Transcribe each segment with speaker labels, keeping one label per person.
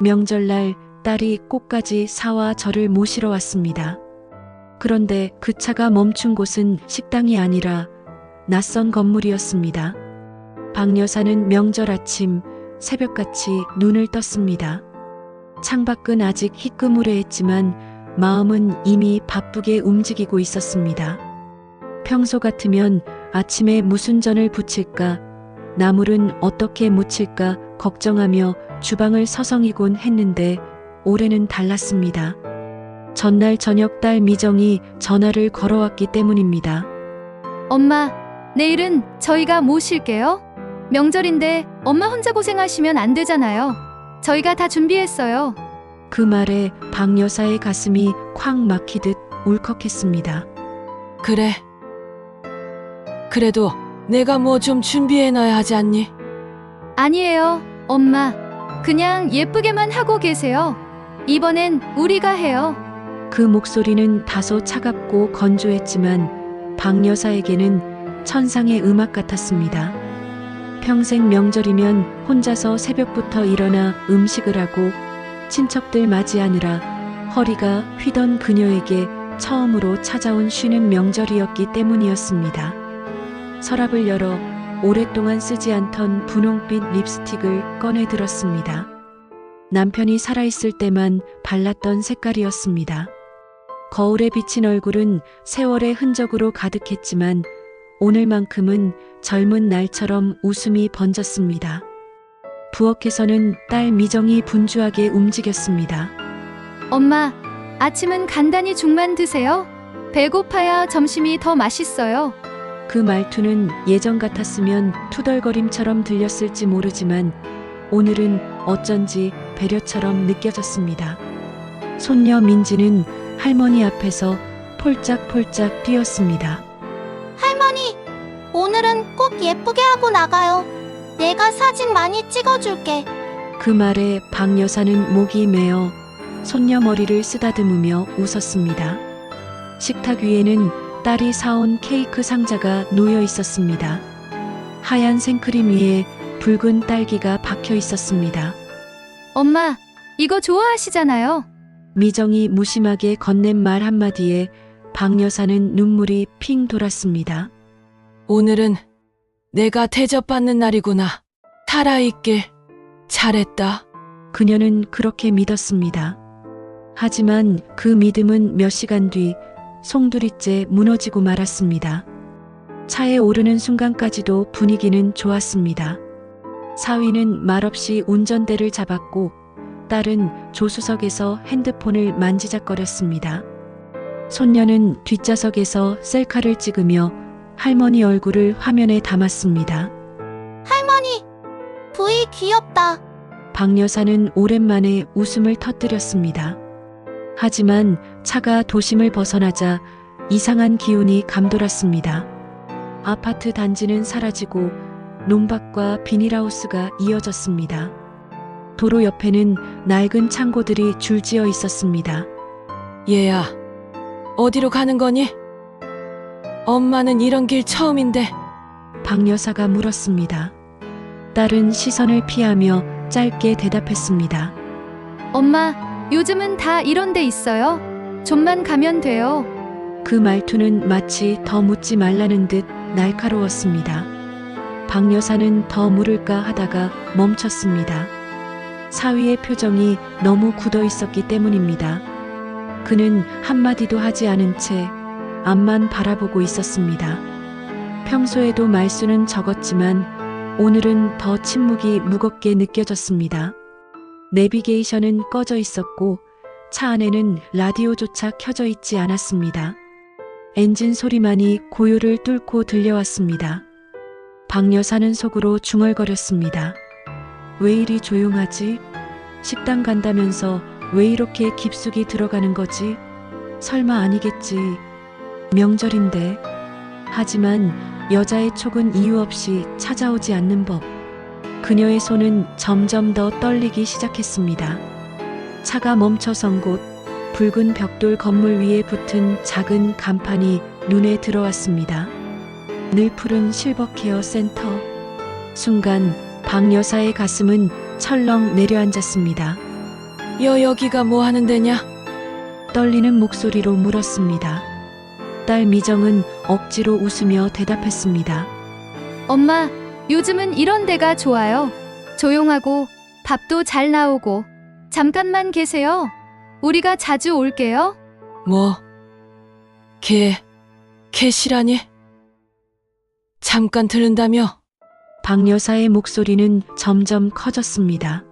Speaker 1: 명절날 딸이 꽃까지 사와 저를 모시러 왔습니다. 그런데 그 차가 멈춘 곳은 식당이 아니라 낯선 건물이었습니다. 박 여사는 명절 아침 새벽같이 눈을 떴습니다. 창밖은 아직 희끄무레했지만 마음은 이미 바쁘게 움직이고 있었습니다. 평소 같으면 아침에 무슨 전을 부칠까, 나물은 어떻게 무칠까 걱정하며 주방을 서성이곤 했는데 올해는 달랐습니다. 전날 저녁 딸 미정이 전화를 걸어왔기 때문입니다.
Speaker 2: 엄마, 내일은 저희가 모실게요. 명절인데 엄마 혼자 고생하시면 안 되잖아요. 저희가 다 준비했어요.
Speaker 1: 그 말에 박 여사의 가슴이 콱 막히듯 울컥했습니다.
Speaker 3: 그래. 그래도 내가 뭐 좀 준비해 놔야 하지 않니?
Speaker 2: 아니에요, 엄마. 그냥 예쁘게만 하고 계세요. 이번엔 우리가 해요.
Speaker 1: 그 목소리는 다소 차갑고 건조했지만 박 여사에게는 천상의 음악 같았습니다. 평생 명절이면 혼자서 새벽부터 일어나 음식을 하고 친척들 맞이하느라 허리가 휘던 그녀에게 처음으로 찾아온 쉬는 명절이었기 때문이었습니다. 서랍을 열어 오랫동안 쓰지 않던 분홍빛 립스틱을 꺼내 들었습니다. 남편이 살아있을 때만 발랐던 색깔이었습니다. 거울에 비친 얼굴은 세월의 흔적으로 가득했지만 오늘만큼은 젊은 날처럼 웃음이 번졌습니다. 부엌에서는 딸 미정이 분주하게 움직였습니다.
Speaker 2: 엄마, 아침은 간단히 죽만 드세요. 배고파야 점심이 더 맛있어요.
Speaker 1: 그 말투는 예전 같았으면 투덜거림처럼 들렸을지 모르지만 오늘은 어쩐지 배려처럼 느껴졌습니다. 손녀 민지는 할머니 앞에서 폴짝폴짝 뛰었습니다.
Speaker 4: 할머니, 오늘은 꼭 예쁘게 하고 나가요. 내가 사진 많이 찍어줄게.
Speaker 1: 그 말에 박 여사는 목이 메어 손녀 머리를 쓰다듬으며 웃었습니다. 식탁 위에는 딸이 사온 케이크 상자가 놓여 있었습니다. 하얀 생크림 위에 붉은 딸기가 박혀 있었습니다.
Speaker 2: 엄마, 이거 좋아하시잖아요.
Speaker 1: 미정이 무심하게 건넨 말 한마디에 박 여사는 눈물이 핑 돌았습니다.
Speaker 3: 오늘은 내가 대접받는 날이구나. 살아있길. 잘했다.
Speaker 1: 그녀는 그렇게 믿었습니다. 하지만 그 믿음은 몇 시간 뒤 송두리째 무너지고 말았습니다. 차에 오르는 순간까지도 분위기는 좋았습니다. 사위는 말없이 운전대를 잡았고 딸은 조수석에서 핸드폰을 만지작거렸습니다. 손녀는 뒷좌석에서 셀카를 찍으며 할머니 얼굴을 화면에 담았습니다.
Speaker 4: 할머니, 부이 귀엽다.
Speaker 1: 박 여사는 오랜만에 웃음을 터뜨렸습니다. 하지만 차가 도심을 벗어나자 이상한 기운이 감돌았습니다. 아파트 단지는 사라지고 논밭과 비닐하우스가 이어졌습니다. 도로 옆에는 낡은 창고들이 줄지어 있었습니다.
Speaker 3: 얘야, 어디로 가는 거니? 엄마는 이런 길 처음인데.
Speaker 1: 박 여사가 물었습니다. 딸은 시선을 피하며 짧게 대답했습니다.
Speaker 2: 엄마, 요즘은 다 이런 데 있어요. 좀만 가면 돼요.
Speaker 1: 그 말투는 마치 더 묻지 말라는 듯 날카로웠습니다. 박 여사는 더 물을까 하다가 멈췄습니다. 사위의 표정이 너무 굳어 있었기 때문입니다. 그는 한마디도 하지 않은 채 앞만 바라보고 있었습니다. 평소에도 말수는 적었지만 오늘은 더 침묵이 무겁게 느껴졌습니다. 내비게이션은 꺼져 있었고 차 안에는 라디오조차 켜져 있지 않았습니다. 엔진 소리만이 고요를 뚫고 들려왔습니다. 박 여사는 속으로 중얼거렸습니다. 왜 이리 조용하지? 식당 간다면서 왜 이렇게 깊숙이 들어가는 거지? 설마 아니겠지. 명절인데. 하지만 여자의 촉은 이유 없이 찾아오지 않는 법. 그녀의 손은 점점 더 떨리기 시작했습니다. 차가 멈춰선 곳, 붉은 벽돌 건물 위에 붙은 작은 간판이 눈에 들어왔습니다. 늘 푸른 실버 케어 센터. 순간 박 여사의 가슴은 철렁 내려앉았습니다.
Speaker 3: 여 여기가 뭐 하는 데냐?
Speaker 1: 떨리는 목소리로 물었습니다. 딸 미정은 억지로 웃으며 대답했습니다.
Speaker 2: 엄마, 요즘은 이런 데가 좋아요. 조용하고 밥도 잘 나오고. 잠깐만 계세요. 우리가 자주 올게요.
Speaker 3: 뭐? 개, 개시라니? 잠깐 들은다며?
Speaker 1: 박 여사의 목소리는 점점 커졌습니다.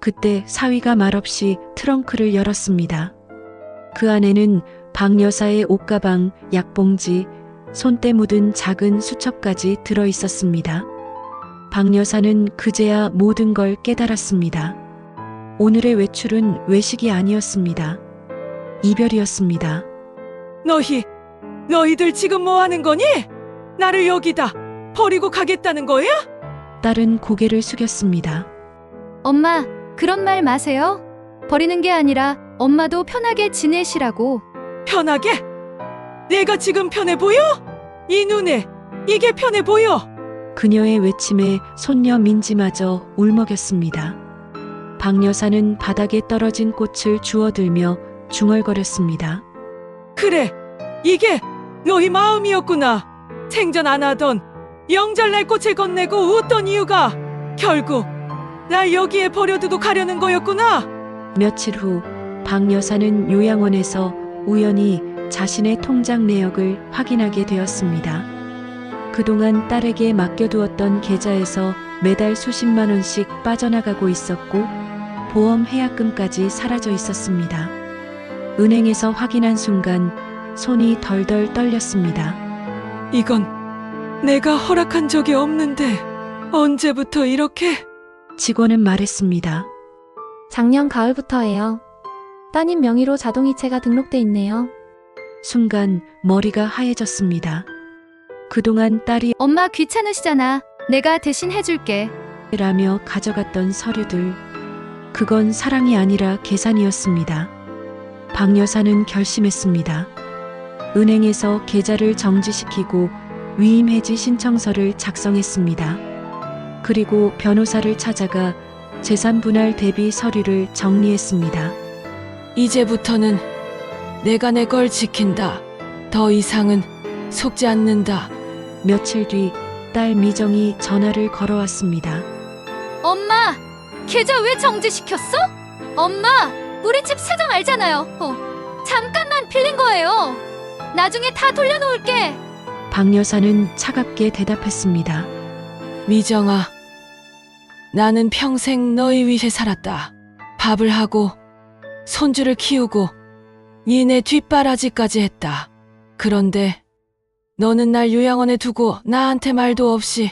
Speaker 1: 그때 사위가 말없이 트렁크를 열었습니다. 그 안에는 박 여사의 옷가방, 약봉지, 손때 묻은 작은 수첩까지 들어 있었습니다. 박 여사는 그제야 모든 걸 깨달았습니다. 오늘의 외출은 외식이 아니었습니다. 이별이었습니다.
Speaker 3: 너희, 너희들 지금 뭐 하는 거니? 나를 여기다 버리고 가겠다는 거야?
Speaker 1: 딸은 고개를 숙였습니다.
Speaker 2: 엄마, 그런 말 마세요. 버리는 게 아니라 엄마도 편하게 지내시라고.
Speaker 3: 편하게? 내가 지금 편해 보여? 이 눈에 이게 편해 보여?
Speaker 1: 그녀의 외침에 손녀 민지마저 울먹였습니다. 박 여사는 바닥에 떨어진 꽃을 주워들며 중얼거렸습니다.
Speaker 3: 그래, 이게 너희 마음이었구나. 생전 안 하던 영절날 꽃을 건네고 웃던 이유가 결국 날 여기에 버려두고 가려는 거였구나.
Speaker 1: 며칠 후 박 여사는 요양원에서 우연히 자신의 통장 내역을 확인하게 되었습니다. 그동안 딸에게 맡겨두었던 계좌에서 매달 수십만 원씩 빠져나가고 있었고 보험 해약금까지 사라져 있었습니다. 은행에서 확인한 순간 손이 덜덜 떨렸습니다.
Speaker 3: 이건 내가 허락한 적이 없는데 언제부터 이렇게
Speaker 1: 직원은 말했습니다.
Speaker 5: 작년 가을부터예요. 따님 명의로 자동이체가 등록돼 있네요.
Speaker 1: 순간 머리가 하얘졌습니다. 그동안 딸이
Speaker 2: 엄마 귀찮으시잖아. 내가 대신 해줄게.
Speaker 1: 라며 가져갔던 서류들. 그건 사랑이 아니라 계산이었습니다. 박 여사는 결심했습니다. 은행에서 계좌를 정지시키고 위임 해지 신청서를 작성했습니다. 그리고 변호사를 찾아가 재산 분할 대비 서류를 정리했습니다.
Speaker 3: 이제부터는 내가 내 걸 지킨다. 더 이상은 속지 않는다.
Speaker 1: 며칠 뒤 딸 미정이 전화를 걸어왔습니다.
Speaker 2: 엄마, 계좌 왜 정지시켰어? 엄마, 우리 집 사정 알잖아요. 어, 잠깐만 빌린 거예요. 나중에 다 돌려놓을게.
Speaker 1: 박 여사는 차갑게 대답했습니다.
Speaker 3: 미정아, 나는 평생 너희 위해 살았다. 밥을 하고, 손주를 키우고, 니네 뒷바라지까지 했다. 그런데, 너는 날 요양원에 두고 나한테 말도 없이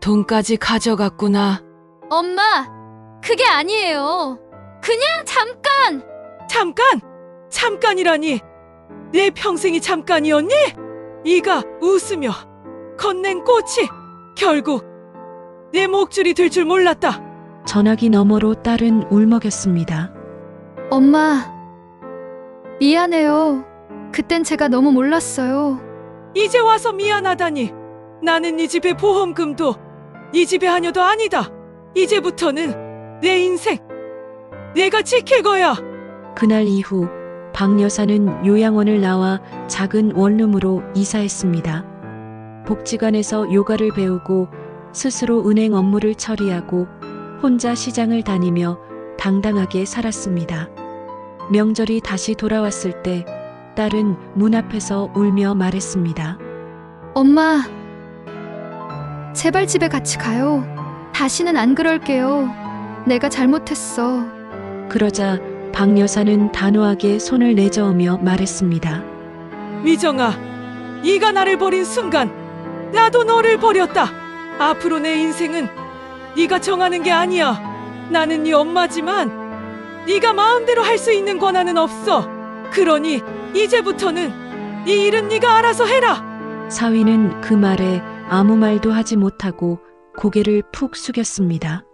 Speaker 3: 돈까지 가져갔구나.
Speaker 2: 엄마, 그게 아니에요. 그냥 잠깐.
Speaker 3: 잠깐! 잠깐이라니! 내 평생이 잠깐이었니? 이가 웃으며 건넨 꽃이 결국 내 목줄이 될 줄 몰랐다.
Speaker 1: 전화기 너머로 딸은 울먹였습니다.
Speaker 2: 엄마, 미안해요. 그땐 제가 너무 몰랐어요.
Speaker 3: 이제 와서 미안하다니. 나는 네 집의 보험금도 네 집의 하녀도 아니다. 이제부터는 내 인생 내가 지킬 거야.
Speaker 1: 그날 이후 박 여사는 요양원을 나와 작은 원룸으로 이사했습니다. 복지관에서 요가를 배우고 스스로 은행 업무를 처리하고 혼자 시장을 다니며 당당하게 살았습니다. 명절이 다시 돌아왔을 때 딸은 문 앞에서 울며 말했습니다.
Speaker 2: 엄마, 제발 집에 같이 가요. 다시는 안 그럴게요. 내가 잘못했어.
Speaker 1: 그러자 박 여사는 단호하게 손을 내저으며 말했습니다.
Speaker 3: 미정아, 네가 나를 버린 순간 나도 너를 버렸다. 앞으로 내 인생은 네가 정하는 게 아니야. 나는 네 엄마지만 네가 마음대로 할 수 있는 권한은 없어. 그러니 이제부터는 네 일은 네가 알아서 해라.
Speaker 1: 사위는 그 말에 아무 말도 하지 못하고 고개를 푹 숙였습니다.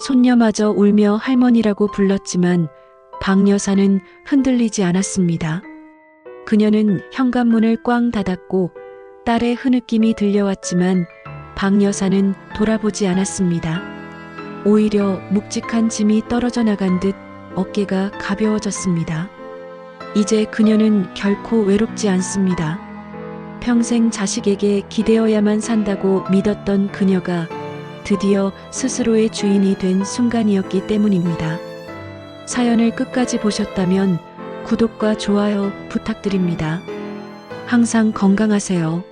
Speaker 1: 손녀마저 울며 할머니라고 불렀지만 박 여사는 흔들리지 않았습니다. 그녀는 현관문을 꽝 닫았고 딸의 흐느낌이 들려왔지만 박 여사는 돌아보지 않았습니다. 오히려 묵직한 짐이 떨어져 나간 듯 어깨가 가벼워졌습니다. 이제 그녀는 결코 외롭지 않습니다. 평생 자식에게 기대어야만 산다고 믿었던 그녀가 드디어 스스로의 주인이 된 순간이었기 때문입니다. 사연을 끝까지 보셨다면 구독과 좋아요 부탁드립니다. 항상 건강하세요.